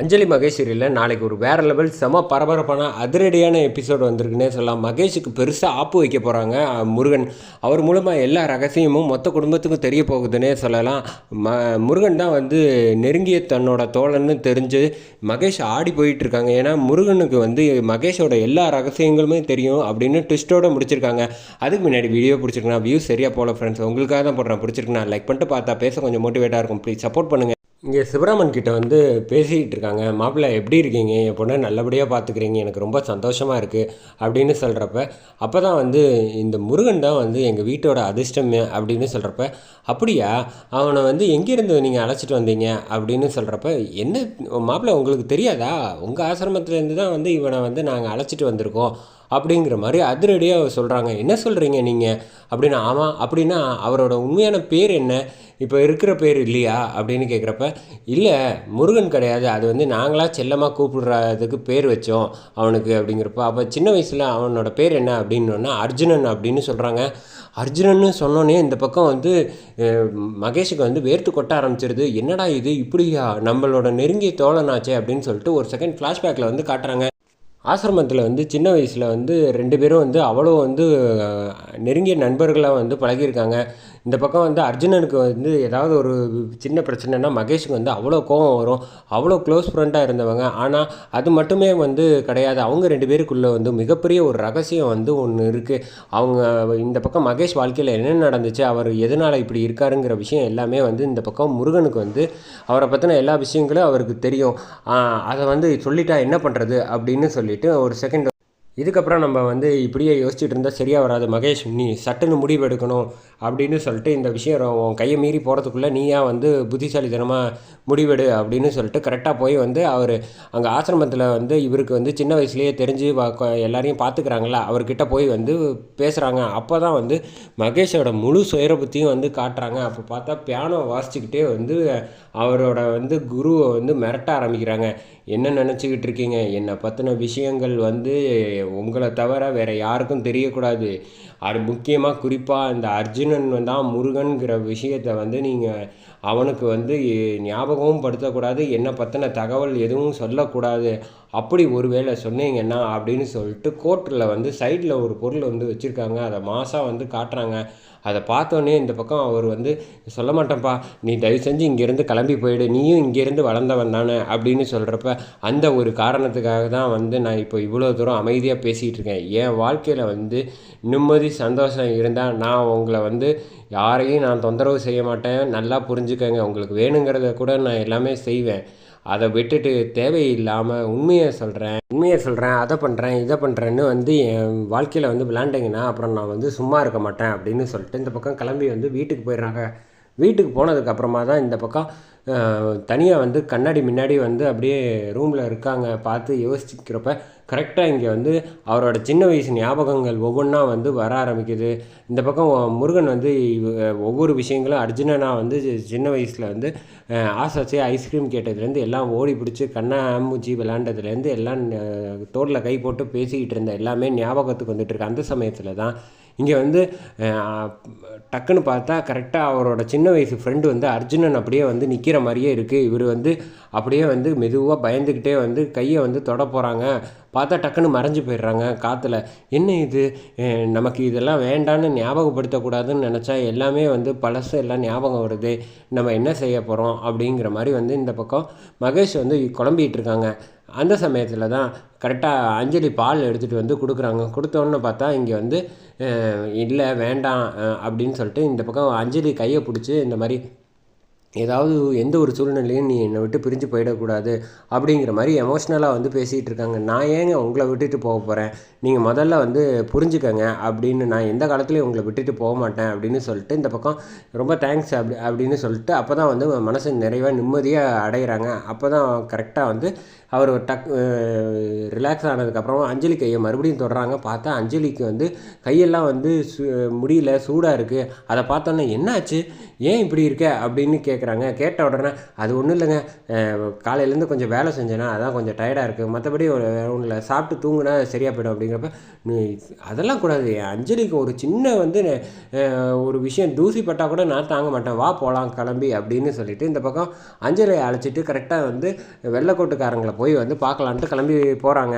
அஞ்சலி மகேஸ்வரியில் நாளைக்கு ஒரு வேறு லெவல் செம பரபரப்பான அதிரடியான எபிசோடு வந்திருக்குன்னே சொல்லலாம். மகேஷுக்கு பெருசாக ஆப்பு வைக்க போகிறாங்க முருகன். அவர் மூலமாக எல்லா ரகசியமும் மொத்த குடும்பத்துக்கும் தெரிய போகுதுன்னே சொல்லலாம். ம முருகன் தான் வந்து நெருங்கிய தன்னோட தோழன்னு தெரிஞ்சு மகேஷ் ஆடி போயிட்டு இருக்காங்க. ஏன்னா முருகனுக்கு வந்து மகேஷோட எல்லா ரகசியங்களுமே தெரியும் அப்படின்னு ட்விஸ்ட்டோடு முடிச்சிருக்காங்க. அதுக்கு முன்னாடி வீடியோ பிடிச்சிருக்கேன் வியூ சரியாக போகல ஃப்ரெண்ட்ஸ் உங்களுக்காக தான் போடுறேன். பிடிச்சிருக்கேன் லைக் பண்ணிட்டு பார்த்தா பேச கொஞ்சம் மோட்டிவேட்டாக இருக்கும். ப்ளீஸ் சப்போர்ட் பண்ணுங்கள் இங்கே சிவராமன் கிட்ட வந்து பேசிக்கிட்டு இருக்காங்க. மாப்பிள்ளை எப்படி இருக்கீங்க? என் பொண்ணை நல்லபடியாக பார்த்துக்கிறீங்க எனக்கு ரொம்ப சந்தோஷமாக இருக்குது அப்படின்னு சொல்கிறப்ப அப்போ தான் வந்து இந்த முருகன் தான் வந்து எங்கள் வீட்டோட அதிர்ஷ்டமே அப்படின்னு சொல்கிறப்ப அப்படியா? அவனை வந்து எங்கேருந்து நீங்கள் அழைச்சிட்டு வந்தீங்க? அப்படின்னு சொல்கிறப்ப என்ன? மாப்பிள்ளை உங்களுக்கு தெரியாதா? உங்கள் ஆசிரமத்துலேருந்து தான் வந்து இவனை வந்து நாங்கள் அழைச்சிட்டு வந்திருக்கோம். அப்படிங்கிற மாதிரி அதிரடியாக சொல்கிறாங்க என்ன சொல்கிறீங்க நீங்கள் அப்படின்னு ஆமாம் அப்படின்னா அவரோட உண்மையான பேர் என்ன? இப்போ இருக்கிற பேர் இல்லையா? அப்படின்னு கேட்குறப்ப இல்லை முருகன் கிடையாது. அது வந்து நாங்களாக செல்லமாக கூப்பிடுறதுக்கு பேர் வச்சோம் அவனுக்கு அப்படிங்கிறப்ப அப்போ சின்ன வயசில் அவனோட பேர் என்ன அப்படின்னோன்னா அர்ஜுனன் அப்படின்னு சொல்கிறாங்க அர்ஜுனன்னு சொன்னோன்னே இந்த பக்கம் வந்து மகேஷுக்கு வந்து வேர்த்து கொட்ட ஆரம்பிச்சிருது. என்னடா இது? இப்படியா? நம்மளோட நெருங்கிய தோழனாச்சே? அப்படின்னு சொல்லிட்டு ஒரு செகண்ட் ஃப்ளாஷ்பேக்கில் வந்து காட்டுறாங்க. ஆசிரமத்தில் வந்து சின்ன வயசில் வந்து ரெண்டு பேரும் வந்து அவ்வளோ வந்து நெருங்கிய நண்பர்களாக வந்து பழகியிருக்காங்க. இந்த பக்கம் வந்து அர்ஜுனனுக்கு வந்து ஏதாவது ஒரு சின்ன பிரச்சனைனா மகேஷுக்கு வந்து அவ்வளோ கோவம் வரும். அவ்வளோ க்ளோஸ் ஃப்ரெண்டாக இருந்தவங்க. ஆனால் அது மட்டுமே வந்து கிடையாது. அவங்க ரெண்டு பேருக்குள்ளே வந்து மிகப்பெரிய ஒரு ரகசியம் வந்து ஒன்று இருக்குது அவங்க இந்த பக்கம் மகேஷ் வாழ்க்கையில் என்ன நடந்துச்சு அவர் எதனால் இப்படி இருக்காருங்கிற விஷயம் எல்லாமே வந்து இந்த பக்கம் முருகனுக்கு வந்து அவரை பற்றின எல்லா விஷயங்களும் அவருக்கு தெரியும். அதை வந்து சொல்லிட்டா என்ன பண்ணுறது அப்படின்னு சொல்லிட்டு ஒரு செகண்ட் இதுக்கப்புறம் நம்ம வந்து இப்படியே யோசிச்சுட்டு இருந்தால் சரியாக வராது. மகேஷ் நீ சட்டுன்னு முடிவு எடுக்கணும் அப்படின்னு சொல்லிட்டு இந்த விஷயம் உன் கையை மீறி போகிறதுக்குள்ளே நீயா வந்து புத்திசாலித்தனமாக முடிவெடு அப்படின்னு சொல்லிட்டு கரெக்டாக போய் வந்து அவர் அங்கே ஆசிரமத்தில் வந்து இவருக்கு வந்து சின்ன வயசுலேயே தெரிஞ்சு எல்லாரையும் பார்த்துக்கிறாங்களா அவர்கிட்ட போய் வந்து பேசுகிறாங்க அப்போ தான் வந்து மகேஷோட முழு சுயரபத்தையும் வந்து காட்டுறாங்க. அப்போ பார்த்தா பியானோ வாசிச்சுக்கிட்டே வந்து அவரோட வந்து குருவை வந்து மிரட்ட ஆரம்பிக்கிறாங்க. என்ன நினச்சிக்கிட்டு இருக்கீங்க? என்னை பற்றின விஷயங்கள் வந்து உங்களை தவிர வேறு யாருக்கும் தெரியக்கூடாது. அது முக்கியமாக குறிப்பாக இந்த அர்ஜுனன் தான் முருகன்கிற விஷயத்தை வந்து நீங்கள் அவனுக்கு வந்து ஞாபகமும் படுத்தக்கூடாது என்னை பற்றின தகவல் எதுவும் சொல்லக்கூடாது. அப்படி ஒரு வேளை சொன்னீங்கன்னா அப்படின்னு சொல்லிட்டு கோர்ட்டில் வந்து சைடில் ஒரு பொருள் வந்து வச்சுருக்காங்க. அதை மாதம் வந்து காட்டுறாங்க. அதை பார்த்தோன்னே இந்த பக்கம் அவர் வந்து சொல்ல மாட்டேன்ப்பா நீ தயவு செஞ்சு இங்கேருந்து கிளம்பி போயிடு. நீயும் இங்கேருந்து வளர்ந்தவன் தானே அப்படின்னு சொல்கிறப்ப அந்த ஒரு காரணத்துக்காக தான் வந்து நான் இப்போ இவ்வளோ தூரம் அமைதியாக பேசிகிட்டு இருக்கேன் என் வாழ்க்கையில் வந்து நிம்மதி சந்தோஷம் இருந்தால் நான் உங்களை வந்து யாரையும் நான் தொந்தரவு செய்ய மாட்டேன். நல்லா புரிஞ்சுக்கங்க. உங்களுக்கு வேணுங்கிறத கூட நான் எல்லாமே செய்வேன். அதை விட்டுட்டு தேவையில்லாமல் உண்மையை சொல்கிறேன் உண்மையை சொல்கிறேன் அதை பண்ணுறேன் இதை பண்ணுறேன்னு வந்து என் வாழ்க்கையில் வந்து விளாண்டிங்கன்னா அப்புறம் நான் வந்து சும்மா இருக்க மாட்டேன் அப்படின்னு சொல்லிட்டு இந்த பக்கம் கிளம்பி வந்து வீட்டுக்கு போயிடுறாங்க. வீட்டுக்கு போனதுக்கப்புறமா தான் இந்த பக்கம் தனியாக வந்து கண்ணாடி முன்னாடி வந்து அப்படியே ரூமில் இருக்காங்க பார்த்து யோசிக்கிறப்ப கரெக்டாக இங்கே வந்து அவரோட சின்ன வயசு ஞாபகங்கள் ஒவ்வொன்றா வந்து வர ஆரம்பிக்குது. இந்த பக்கம் முருகன் வந்து ஒவ்வொரு விஷயங்களும் அர்ஜுனனா வந்து சின்ன வயசில் வந்து ஆசை ஆசை ஐஸ்கிரீம் கேட்டதுலேருந்து எல்லாம் ஓடி பிடிச்சி கண்ணாமூச்சி விளாண்டதுலேருந்து எல்லாம் தோளில் கை போட்டு பேசிக்கிட்டு இருந்த எல்லாமே ஞாபகத்துக்கு வந்துட்டுருக்கு அந்த சமயத்தில் தான் இங்கே வந்து டக்குன்னு பார்த்தா கரெக்டாக அவரோட சின்ன வயசு ஃப்ரெண்டு வந்து அர்ஜுனன் அப்படியே வந்து நிற்கிற மாதிரியே இருக்குது இவர் வந்து அப்படியே வந்து மெதுவாக பயந்துக்கிட்டே வந்து கையை வந்து தொட போகிறாங்க பார்த்தா டக்குன்னு மறைஞ்சு போயிடுறாங்க காற்றுல என்ன இது? நமக்கு இதெல்லாம் வேண்டான்னு ஞாபகப்படுத்தக்கூடாதுன்னு நினச்சா எல்லாமே வந்து பழசு எல்லாம் ஞாபகம் வருது. நம்ம என்ன செய்ய போகிறோம் அப்படிங்கிற மாதிரி வந்து இந்த பக்கம் மகேஷ் வந்து குழம்பிகிட்டு இருக்காங்க. அந்த சமயத்தில் தான் கரெக்டாக அஞ்சலி பால் எடுத்துகிட்டு வந்து கொடுக்குறாங்க. கொடுத்தோன்னு பார்த்தா இங்கே வந்து இல்லை வேண்டாம் அப்படின்னு சொல்லிட்டு இந்த பக்கம் அஞ்சலி கையை பிடிச்சி இந்த மாதிரி ஏதாவது எந்த ஒரு சூழ்நிலையும் நீ என்னை விட்டு பிரிஞ்சு போயிடக்கூடாது அப்படிங்கிற மாதிரி எமோஷ்னலாக வந்து பேசிகிட்டு இருக்காங்க. நான் ஏங்க உங்களை விட்டுட்டு போக போகிறேன் நீங்கள் முதல்ல வந்து புரிஞ்சுக்கங்க அப்படின்னு நான் எந்த காலத்துலேயும் உங்களை விட்டுட்டு போக மாட்டேன் அப்படின்னு சொல்லிட்டு இந்த பக்கம் ரொம்ப தேங்க்ஸ் அப்படி அப்படின்னு சொல்லிட்டு அப்போ தான் வந்து மனசு நிறைவாக நிம்மதியாக அடைகிறாங்க அப்போ தான் கரெக்டாக வந்து அவர் டக் ரிலாக்ஸ் ஆனதுக்கப்புறமா அஞ்சலி கையை மறுபடியும் தொடுறாங்க. பார்த்தா அஞ்சலிக்கு வந்து கையெல்லாம் வந்து சு முடியல சூடாக இருக்குது அதை பார்த்தோன்னே என்னாச்சு? ஏன் இப்படி இருக்க? அப்படின்னு கேட்குறாங்க கேட்ட உடனே அது ஒன்றும் இல்லைங்க. காலையிலேருந்து கொஞ்சம் வேலை செஞ்சேன்னா அதான் கொஞ்சம் டயர்டாக இருக்குது மற்றபடி ஒரு ஒன்றும் இல்லை சாப்பிட்டு தூங்குனா சரியாக போயிடும். அப்படிங்கிறப்ப நீ அதெல்லாம் கூடாது. அஞ்சலிக்கு ஒரு சின்ன வந்து ஒரு விஷயம் தூசி பட்டால் கூட நான் தாங்க மாட்டேன். வா போகலாம் கிளம்பி. அப்படின்னு சொல்லிட்டு இந்த பக்கம் அஞ்சலியை அழைச்சிட்டு கரெக்டாக வந்து வெள்ளைக்கோட்டுக்காரங்களை போய் வந்து பார்க்கலான்ட்டு கிளம்பி போகிறாங்க